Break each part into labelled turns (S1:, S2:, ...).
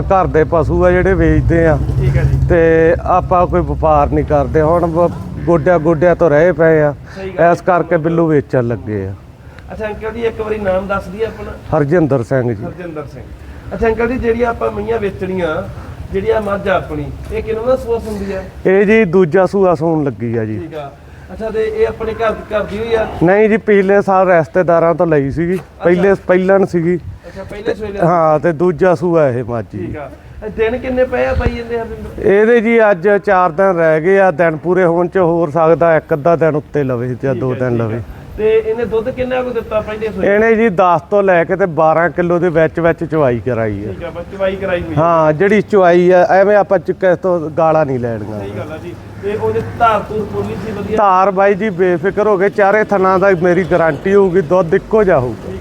S1: ਘਰ ਦੇ ਪਸ਼ੂ ਆ ਜਿਹੜੇ ਵੇਚਦੇ ਆ।
S2: ਠੀਕ ਹੈ ਜੀ।
S1: ਤੇ ਆਪਾਂ ਕੋਈ ਵਪਾਰ ਨਹੀਂ ਕਰਦੇ। ਹੁਣ ਗੋਡਿਆਂ ਗੋਡਿਆਂ ਤੋਂ ਰਹੇ ਪਏ ਆ। ਇਸ ਕਰਕੇ ਬਿੱਲੂ ਵੇਚਣ ਲੱਗੇ ਆ।
S2: ਅੱਛਾ ਅੰਕਲ ਜੀ ਇੱਕ ਵਾਰੀ ਨਾਮ ਦੱਸ ਦਈਏ ਆਪਣਾ।
S1: ਹਰਜਿੰਦਰ ਸਿੰਘ ਜੀ।
S2: ਹਰਜਿੰਦਰ ਸਿੰਘ। ਅੱਛਾ ਅੰਕਲ ਜੀ ਜਿਹੜੀ ਆਪਾਂ ਮਈਆਂ ਵੇਚਣੀਆਂ ਜਿਹੜੀ ਆ ਮੱਝ ਆਪਣੀ ਇਹ ਕਿਹਨੂੰ ਦਾ ਸੂਆ ਹੁੰਦੀ ਆ?
S1: ਇਹ ਜੀ ਦੂਜਾ ਸੂਆ ਸੂਣ ਲੱਗੀ ਆ ਜੀ।
S2: ਠੀਕ ਆ। ਅੱਛਾ ਤੇ ਇਹ ਆਪਣੇ ਘਰ ਘਰ ਦੀ ਹੋਈ ਆ?
S1: ਨਹੀਂ ਜੀ ਪਿਛਲੇ ਸਾਲ ਰਿਸ਼ਤੇਦਾਰਾਂ ਤੋਂ ਲਈ ਸੀਗੀ। ਪਹਿਲੇ ਪਹਿਲਣ ਸੀਗੀ।
S2: ਅੱਛਾ ਪਹਿਲੇ ਸੋਏ
S1: ਹਾਂ ਤੇ ਦੂਜਾ ਸੂਆ ਇਹ ਮੱਝ ਜੀ।
S2: ਠੀਕ ਆ। ਇਹ ਦਿਨ ਕਿੰਨੇ ਪਏ ਆ ਬਾਈ ਇਹਦੇ ਹਰਜਿੰਦਰ
S1: ਇਹਦੇ ਜੀ ਅੱਜ 4 ਦਿਨ ਰਹਿ ਗਏ ਆ ਦਿਨ ਪੂਰੇ ਹੋਣ ਚ ਹੋਰ ਸਕਦਾ ਇੱਕ ਅੱਧਾ ਦਿਨ ਉੱਤੇ ਲਵੇ ਜਾਂ ਦੋ ਦਿਨ ਲਵੇ।
S2: ਤੇ ਇਹਨੇ ਦੁੱਧ ਕਿੰਨਾ ਕੁ ਦਿੱਤਾ ਪਹਿਲੇ ਸੋਏ?
S1: ਇਹਨੇ ਜੀ 10 ਤੋਂ ਲੈ ਕੇ ਤੇ 12 ਕਿਲੋ ਦੇ ਵਿੱਚ ਵਿੱਚ ਚਵਾਈ ਕਰਾਈ ਆ।
S2: ਠੀਕ ਆ ਬੱਚਵਾਈ ਕਰਾਈ ਹੋਈ ਆ।
S1: ਹਾਂ ਜਿਹੜੀ ਚੁਆਈ ਆ ਐਵੇਂ ਆਪਾਂ ਚ ਕਿਸੇ ਤੋਂ ਗਾਲਾਂ ਨਹੀਂ ਲੈਣੀਆਂ।
S2: ਸਹੀ ਗੱਲ ਆ ਜੀ। ਤੇ ਉਹਦੇ ਧਾਰ ਤੂਰ ਪੂਰੀ ਸੀ ਵਧੀਆ?
S1: ਧਾਰ ਬਾਈ ਜੀ ਬੇਫਿਕਰ ਹੋ ਕੇ ਚਾਰੇ ਥਣਾ ਦਾ ਮੇਰੀ ਗਾਰੰਟੀ ਹੋਊਗੀ ਦੁੱਧ ਇੱਕੋ ਜਾ ਹੋਊਗਾ।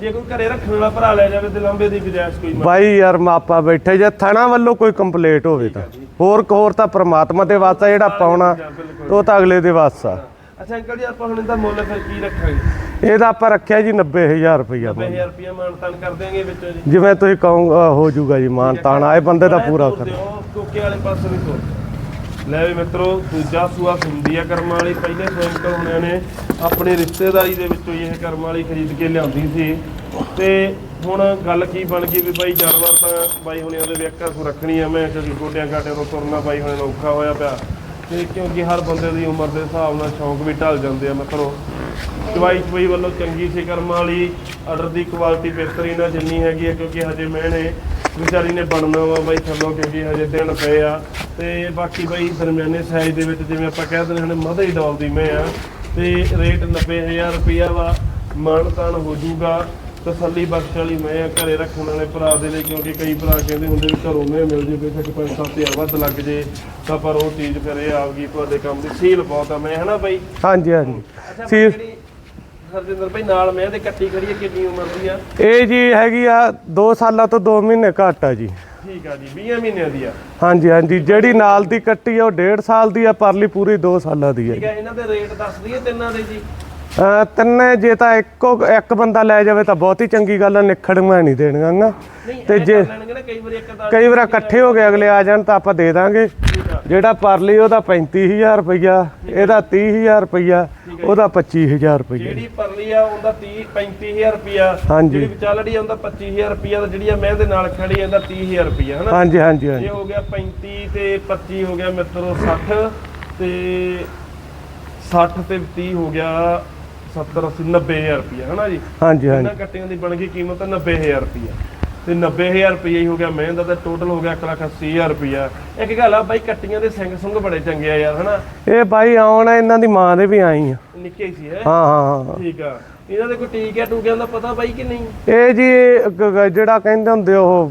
S2: ਜੇ ਕੋਈ ਘਰੇ ਰੱਖਣ ਵਾਲਾ ਭਰਾ ਲੈ ਜਾਵੇ ਤੇ ਲਾਂਬੇ ਦੀ ਗੁਜਾਇਸ਼ ਕੋਈ
S1: ਬਾਈ ਯਾਰ ਮਾਪਾ ਬੈਠੇ ਜੇ ਥਣਾ ਵੱਲੋਂ ਕੋਈ ਕੰਪਲੇਂਟ ਹੋਵੇ ਤਾਂ। ਹੋਰ ਹੋਰ ਤਾਂ ਪ੍ਰਮਾਤਮਾ ਦੇ ਵਾਸਾ ਜਿਹੜਾ ਪਾਉਣਾ ਉਹ ਤਾਂ ਅਗਲੇ ਦੇ ਵਾਸਾ
S2: ਅੱਛਾ ਅੰਕਲ ਜੀ ਆਪਾਂ ਹੁਣ ਇਹਦਾ ਮੁੱਲ ਫਿਰ ਕੀ ਰੱਖਾਂਗੇ?
S1: ਇਹਦਾ ਆਪਾਂ ਰੱਖਿਆ ਜੀ 90000 ਰੁਪਇਆ
S2: 90000 ਰੁਪਏ ਮਾਨਤਾਨ ਕਰ ਦੇਾਂਗੇ ਵਿੱਚੋਂ ਜੀ।
S1: ਜਿਵੇਂ ਤੁਸੀਂ ਕਹੋ ਹੋ ਜਾਊਗਾ ਜੀ ਮਾਨ ਤਾਣਾ ਇਹ ਬੰਦੇ ਦਾ ਪੂਰਾ ਕਰ
S2: ਕੋਕੇ ਵਾਲੇ ਪਾਸੇ ਵੀ ਤੋਰ ਲੈ ਵੀ ਮਿੱਤਰੋ, ਦੂਜਾ ਸੂਆ ਹੁੰਦੀ ਆ ਕਰਮ ਵਾਲੀ। ਪਹਿਲੇ ਸੋਇੰਕਲ ਹੁੰਦੇ ਨੇ ਆਪਣੇ ਰਿਸ਼ਤੇਦਾਰੀ ਦੇ ਵਿੱਚੋਂ ਹੀ ਇਹ ਕਰਮ ਵਾਲੀ ਖਰੀਦ ਕੇ ਲਿਆਂਦੀ ਸੀ। ਤੇ ਹੁਣ ਗੱਲ ਕੀ ਬਣ ਗਈ ਵੀ ਬਾਈ ਜਾਨਵਰ ਤਾਂ ਬਾਈ ਹੁਣੇ ਉਹਦੇ ਵੇਖਾਂ ਕੋ ਰੱਖਣੀ ਆ। ਮੈਂ ਕਿਉਂਕਿ ਗੋਡਿਆਂ ਘਾਟਿਆਂ ਤੋਂ ਤੁਰਨਾ ਬਾਈ ਹੁਣੇ ਔਖਾ ਹੋਇਆ ਪਿਆ। ਤੇ ਕਿਉਂਕਿ ਹਰ ਬੰਦੇ ਦੀ ਉਮਰ ਦੇ ਹਿਸਾਬ ਨਾਲ ਸ਼ੌਂਕ ਵੀ ਢਲ ਜਾਂਦੇ ਆ ਮਿੱਤਰੋ। ਦਵਾਈ ਚਵਾਈ ਵੱਲੋਂ ਚੰਗੀ ਸੀ ਕਰਮ ਵਾਲੀ। ਆਰਡਰ ਦੀ ਕੁਆਲਿਟੀ ਬਿਹਤਰੀਨ ਆ, ਜਿੰਨੀ ਹੈਗੀ ਹੈ ਕਿਉਂਕਿ ਹਜੇ ਮੈਨੇ ਵਿਚਾਰੀ ਨੇ ਬਣਨਾ ਵਾ ਬਾਈ ਥੱਲੋਂ ਕਿਉਂਕਿ ਹਜੇ ਦਿਨ ਪਏ ਆ। ਤੇ ਬਾਕੀ ਬਾਈ ਦਰਮਿਆਨੇ ਸਾਈਜ਼ ਦੇ ਵਿੱਚ ਜਿਵੇਂ ਆਪਾਂ ਕਹਿ ਦਿੰਦੇ ਹਾਂ ਹੀ ਡੋਲ ਦੀ ਮੈਂ ਆ। ਤੇ ਰੇਟ 90000 ਰੁਪਇਆ ਵਾ ਮਾਣ ਤਾਣ ਹੋ ਜਾਊਗਾ। ਤਸੱਲੀ ਬਖਸ਼ ਵਾਲੀ ਮੈਂ ਆ ਘਰੇ ਰੱਖਣ ਵਾਲੇ ਭਰਾ ਦੇ ਲਈ ਕਿਉਂਕਿ ਕਈ ਭਰਾ ਕਹਿੰਦੇ ਹੁੰਦੇ ਵੀ ਘਰੋਂ ਮੈਂ ਮਿਲ ਜੇ ਬੇਸ਼ੱਕ ਪੈਸਾ ਤੇ ਵੱਧ ਲੱਗ ਜੇ। ਤਾਂ ਪਰ ਉਹ ਚੀਜ਼ ਫਿਰ ਇਹ ਆਉਗੀ ਤੁਹਾਡੇ ਕੰਮ ਦੀ ਸੀਲ ਬਹੁਤ ਆ। ਮੈਂ ਹਨਾ ਬਾਈ?
S1: ਹਾਂਜੀ ਹਾਂਜੀ।
S2: ਅੱਛਾ
S1: ਸੀ
S2: ਜਿਹੜੀ ਹਰਜਿੰਦਰ ਭਾਈ ਨਾਲ ਮੈਂ ਤੇ ਕੱਟੀ ਖੜੀ ਹੈ ਕਿੰਨੀ ਉਮਰ ਦੀ ਆ?
S1: ਇਹ ਜੀ ਹੈਗੀ ਆ 2 ਸਾਲਾਂ ਤੋਂ 2 ਮਹੀਨੇ ਘੱਟ ਆ ਜੀ।
S2: ਠੀਕ ਆ ਜੀ 20 ਮਹੀਨਿਆਂ ਦੀ ਆ?
S1: ਹਾਂਜੀ ਹਾਂਜੀ ਜਿਹੜੀ ਨਾਲ ਦੀ ਕੱਟੀ ਆ ਉਹ 1.5 ਸਾਲ ਦੀ ਆ ਪਰਲੀ ਪੂਰੀ 2 ਸਾਲਾਂ ਦੀ
S2: ਠੀਕ
S1: ਹੈ
S2: ਆ ਇਹਨਾਂ ਦੇ ਰੇਟ ਦੱਸ ਦਈਏ ਤਿੰਨਾਂ ਦੇ ਜੀ।
S1: ਅਹ ਤਿੰਨੇ ਜੇ ਤਾਂ ਇੱਕੋ ਇੱਕ ਬੰਦਾ ਲੈ ਜਾਵੇ ਤਾਂ ਬਹੁਤ ਹੀ ਚੰਗੀ ਗੱਲ ਆ ਨਿਖੜੀਆਂ ਨਹੀਂ ਦੇਣੀਆਂ ਗਾ
S2: ਨਹੀਂ
S1: ਤੇ ਜੇ-
S2: ਲੈਣਗੇ ਨਾ ਕਈ ਵਾਰੀ ਇੱਕ ਦਾ
S1: ਕਈ ਵਾਰ ਇਕੱਠੇ ਹੋ ਕੇ ਅਗਲੇ ਆ ਜਾਣ ਤਾਂ ਆਪਾਂ ਦੇ ਦਾਂਗੇ। ਜਿਹੜਾ ਪਰਲੀ ਉਹਦਾ 35000 ਰੁਪਈਆ ਇਹਦਾ 30000 ਰੁਪਈਆ। ਉਹਦਾ 25000 ਰੁਪਈਆ
S2: ਜਿਹੜੀ ਪਰਲੀ ਆ ਉਹਦਾ 30 35000 ਰੁਪਿਆ
S1: ਹਾਂਜੀ।
S2: ਜਿਹੜੀ ਵਿਚਾਲੜੀ ਆ ਉਹਦਾ 25000 ਰੁਪਿਆ ਤੇ ਜਿਹੜੀ ਆ ਮੈਂ ਦੇ ਨਾਲ ਖੜੀ ਆ ਇਹਦਾ 30000 ਰੁਪਿਆ ਹਨਾ?
S1: ਹਾਂਜੀ ਹਾਂਜੀ ਹਾਂਜੀ।
S2: ਇਹ ਹੋ ਗਿਆ 35 ਤੇ 25 ਹੋ ਗਿਆ ਮਿੱਤਰੋ 60 ਤੇ 60 ਤੇ 30 ਹੋ ਗਿਆ 70 80 90000 ਰੁਪਿਆ ਹਨਾ ਜੀ?
S1: ਹਾਂਜੀ
S2: ਇਹਨਾਂ
S1: ਹਾਂਜੀ
S2: ਕੱਟੀਆਂ ਦੀ ਬਣ ਗਈ ਕੀਮਤ? 90000 ਰੁਪਿਆ ਤੇ 90000 ਰੁਪਇਆ ਹੀ ਹੋ ਗਿਆ ਮਹਿੰਦਾ ਤੇ ਟੋਟਲ ਹੋ ਗਿਆ 180000 ਰੁਪਇਆ ਇੱਕ ਗੱਲ ਆ ਬਾਈ ਕੱਟੀਆਂ ਦੇ ਸਿੰਘ ਸੁੰਗ ਬੜੇ ਚੰਗੇ ਆ ਯਾਰ ਹਨਾ?
S1: ਇਹ ਬਾਈ ਆਉਣ ਇਹਨਾਂ ਦੀ ਮਾਂ ਦੇ ਵੀ ਆਈ ਆ।
S2: ਨਿੱਕੇ ਸੀ ਹੈ?
S1: ਹਾਂ ਹਾਂ ਹਾਂ
S2: ਠੀਕ ਆ। ਇਹਨਾਂ ਦੇ ਕੋਈ ਟੀਕਿਆ ਟੂਕਿਆਂ ਦਾ ਪਤਾ ਬਾਈ ਕਿ ਨਹੀਂ?
S1: ਇਹ ਜੀ ਜਿਹੜਾ ਕਹਿੰਦੇ ਹੁੰਦੇ ਉਹ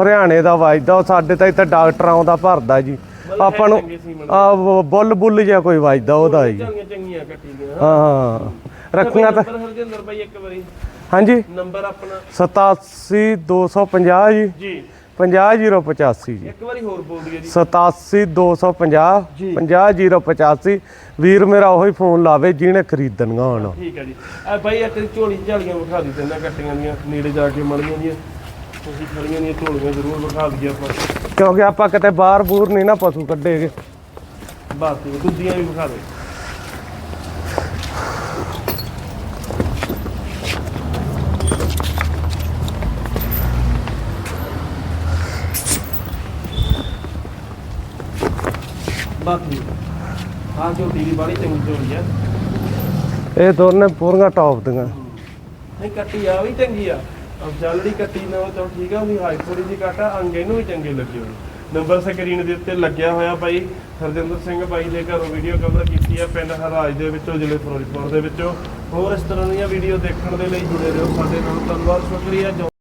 S1: ਹਰਿਆਣੇ ਦਾ ਵੱਜਦਾ ਉਹ ਸਾਡੇ ਤਾਂ ਇੱਥੇ ਡਾਕਟਰ ਆਉਂਦਾ ਭਰਦਾ ਜੀ। ਆਪਾਂ ਨੂੰ ਆ ਬੁੱਲ ਬੁੱਲ ਜਿਹਾ ਕੋਈ ਵੱਜਦਾ ਉਹਦਾ ਜੀ।
S2: ਚੰਗੀਆਂ ਚੰਗੀਆਂ ਕੱਟੀਆਂ
S1: ਹਾਂ ਰੱਖੀਆਂ ਤਾਂ
S2: ਹਰਜਿੰਦਰ ਬਾਈ ਇੱਕ ਵਾਰੀ।
S1: ਹਾਂਜੀ।
S2: ਨੰਬਰ ਆਪਣਾ?
S1: 87250 ਜੀ।
S2: ਜੀ।
S1: 50085 ਜੀ।
S2: ਇੱਕ ਵਾਰੀ ਹੋਰ ਬੋਲ ਦਈਏ ਜੀ।
S1: 87250
S2: ਜੀ।
S1: 50085 ਵੀਰ ਮੇਰਾ ਉਹੀ ਫੋਨ ਲਾਵੇ ਜਿਹਨੇ ਖਰੀਦਣੀਆਂ ਹੋਣ
S2: ਠੀਕ ਹੈ ਜੀ। ਆ ਬਾਈ ਇੱਕ ਝੋਲੀ ਝਾਲੀਆਂ ਵਿਖਾ ਦੀ ਤੇ ਇਹਨਾਂ ਕੱਟੀਆਂ ਦੀਆਂ ਨੇੜੇ ਜਾ ਕੇ ਮੜੀਆਂ ਦੀਆਂ। ਤੁਸੀਂ ਖੜੀਆਂ ਦੀਆਂ ਝੋਲੀਆਂ ਜ਼ਰੂਰ ਵਿਖਾ ਦਈਏ ਆਪਾਂ।
S1: ਕਿਉਂਕਿ ਆਪਾਂ ਕਿਤੇ ਬਾਹਰ ਬੂਰ ਨਹੀਂ ਨਾ ਪਸ਼ੂ ਕੱਢੇਗੇ।
S2: ਜੀ, ਦੂਜੀਆਂ ਵੀ ਵਿਖਾ ਦੇ। ਬਾਕੀ। ਆ ਆ।
S1: ਇਹ ਦੋਨੇ ਪੂਰੀਆਂ ਟੌਪ ਦੀਆਂ।
S2: ਨਹੀਂ ਕੱਟੀ ਆ ਵੀ ਚੰਗੀ ਆ। ਅਬ ਜਲਦੀ ਕੱਟੀ ਨਾ ਚਲ ਠੀਕ ਆ ਉਹਦੀ ਹਾਈ ਥੋੜੀ ਜੀ ਕੱਟ ਅੰਗ ਇਹਨੂੰ ਵੀ ਚੰਗੇ ਲੱਗੇ ਹੋਏ। ਨੰਬਰ ਸਕਰੀਨ ਦੇ ਉੱਤੇ ਲੱਗਿਆ ਹੋਇਆ ਬਾਈ ਹਰਜਿੰਦਰ ਸਿੰਘ ਬਾਈ ਦੇ ਘਰੋਂ ਵੀਡੀਓ ਕਵਰ ਕੀਤੀ ਆ ਪਿੰਡ ਹਰਾਜ ਦੇ ਵਿੱਚੋਂ ਜ਼ਿਲ੍ਹੇ ਫਿਰੋਜ਼ਪੁਰ ਦੇ ਵਿੱਚੋਂ। ਹੋਰ ਇਸ ਤਰ੍ਹਾਂ ਦੀਆਂ ਵੀਡੀਓ ਦੇਖਣ ਦੇ ਲਈ ਜੁੜੇ ਰਹੋ ਸਾਡੇ ਨਾਲ। ਧੰਨਵਾਦ ਸ਼ੁਕਰੀਆ।